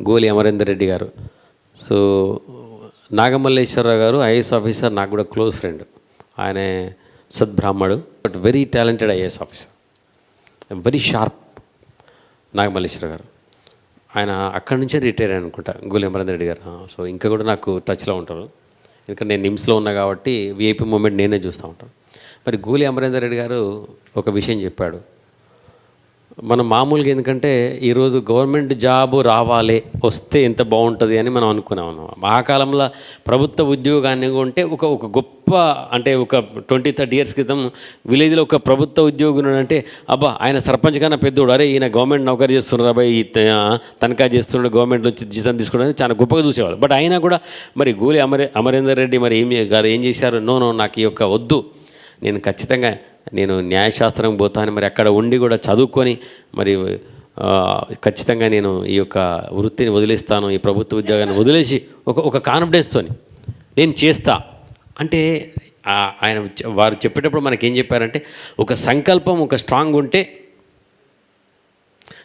గోలి అమరేందర్ రెడ్డి గారు. సో నాగమల్లేశ్వరరావు గారు IAS officer నాకు కూడా క్లోజ్ ఫ్రెండ్. ఆయన సద్బ్రాహ్మడు but very talented IAS officer. Very sharp Nagamalleswara garu. ఆయన అక్కడి నుంచే రిటైర్ అయ్యారు అనుకుంటా గోలి అమరేందర్ రెడ్డి గారు. సో ఇంకా కూడా నాకు టచ్లో ఉంటారు. ఎందుకంటే నేను నిమ్స్లో ఉన్నా కాబట్టి విఐపి మూమెంట్ నేనే చూస్తూ ఉంటాను. మరి గోలి అమరేందర్ రెడ్డి గారు ఒక విషయం చెప్పాడు. మనం మామూలుగా ఎందుకంటే ఈరోజు గవర్నమెంట్ జాబ్ రావాలి వస్తే ఎంత బాగుంటుంది అని మనం అనుకున్నాం. ఆ కాలంలో ప్రభుత్వ ఉద్యోగాన్ని ఉంటే ఒక ఒక గొప్ప అంటే ఒక ట్వంటీ థర్టీ ఇయర్స్ క్రితం విలేజ్లో ఒక ప్రభుత్వ ఉద్యోగి అంటే అబ్బా ఆయన సర్పంచ్ కన్నా పెద్దోడు. అరే ఈయన గవర్నమెంట్ నౌకరీ చేస్తున్నారు అబ్బాయి ఈ తనఖా చేస్తున్నాడు గవర్నమెంట్ వచ్చి జీతం తీసుకోవడానికి చాలా గొప్పగా చూసేవాళ్ళు. బట్ అయినా కూడా మరి గోలి అమరే అమరేందర్ రెడ్డి మరి ఏం గారు ఏం చేశారు? నో నో నాకు ఈ యొక్క వద్దు. నేను ఖచ్చితంగా నేను న్యాయశాస్త్రం పోతాను మరి అక్కడ ఉండి కూడా చదువుకొని మరి ఖచ్చితంగా నేను ఈ యొక్క వృత్తిని వదిలేస్తాను ఈ ప్రభుత్వ ఉద్యోగాన్ని వదిలేసి ఒక ఒక కాన్ఫిడెన్స్తోని నేను చేస్తా. అంటే ఆయన వారు చెప్పేటప్పుడు మనకి ఏం చెప్పారంటే ఒక సంకల్పం ఒక స్ట్రాంగ్ ఉంటే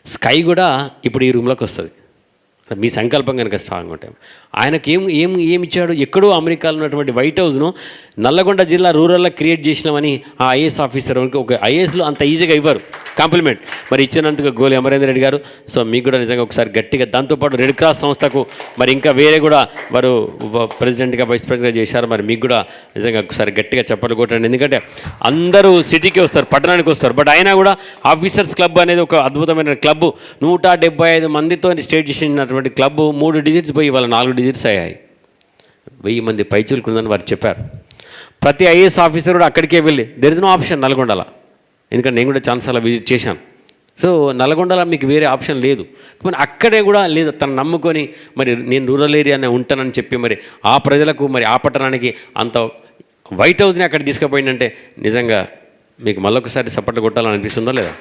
స్కై కూడా ఇప్పుడు ఈ రూమ్లోకి వస్తుంది. మీ సంకల్పం కనుక స్ట్రాంగ్ ఉంటాయి ఆయనకి ఏం ఏం ఏమి ఇచ్చాడు ఎక్కడో అమెరికాలో ఉన్నటువంటి వైట్ హౌస్ను నల్లగొండ జిల్లా రూరల్లో క్రియేట్ చేసినామని ఆ ఐఏఎస్ ఆఫీసర్ ఒక ఐఏఎస్లో అంత ఈజీగా ఇవ్వరు. కాంప్లిమెంట్. మరి ఇచ్చినందుకు గోలి అమరేందర్ రెడ్డి గారు. సో మీకు కూడా నిజంగా ఒకసారి గట్టిగా దాంతోపాటు రెడ్ క్రాస్ సంస్థకు మరి ఇంకా వేరే కూడా వారు ప్రెసిడెంట్గా వైస్ ప్రెసిడెంట్గా చేశారు. మరి మీకు కూడా నిజంగా ఒకసారి గట్టిగా చెప్పలు కొట్టండి. ఎందుకంటే అందరూ సిటీకి వస్తారు పట్టణానికి వస్తారు. బట్ అయినా కూడా ఆఫీసర్స్ క్లబ్ అనేది ఒక అద్భుతమైన క్లబ్. నూట డెబ్బై ఐదు మందితో స్టేట్ చేసినటువంటి క్లబ్ మూడు డిజిట్స్ పోయి వాళ్ళ నాలుగు డిజిట్స్ అయ్యాయి. వెయ్యి మంది పైచులుకుందని వారు చెప్పారు. ప్రతి ఐఏఎస్ ఆఫీసర్ కూడా అక్కడికే వెళ్ళి దెర్ ఇస్ నో ఆప్షన్ నల్గొండల. ఎందుకంటే నేను కూడా చాలాసార్లు విజిట్ చేశాను. సో నల్గొండలో మీకు వేరే ఆప్షన్ లేదు. మరి అక్కడే కూడా లేదు. తను నమ్ముకొని మరి నేను రూరల్ ఏరియానే ఉంటానని చెప్పి మరి ఆ ప్రజలకు మరి ఆ పట్టణానికి అంత వైట్ హౌస్ని అక్కడ తీసుకుపోయిందంటే నిజంగా మీకు మళ్ళొకసారి సపోర్ట్ కొట్టాలని అనిపిస్తుందా లేదా?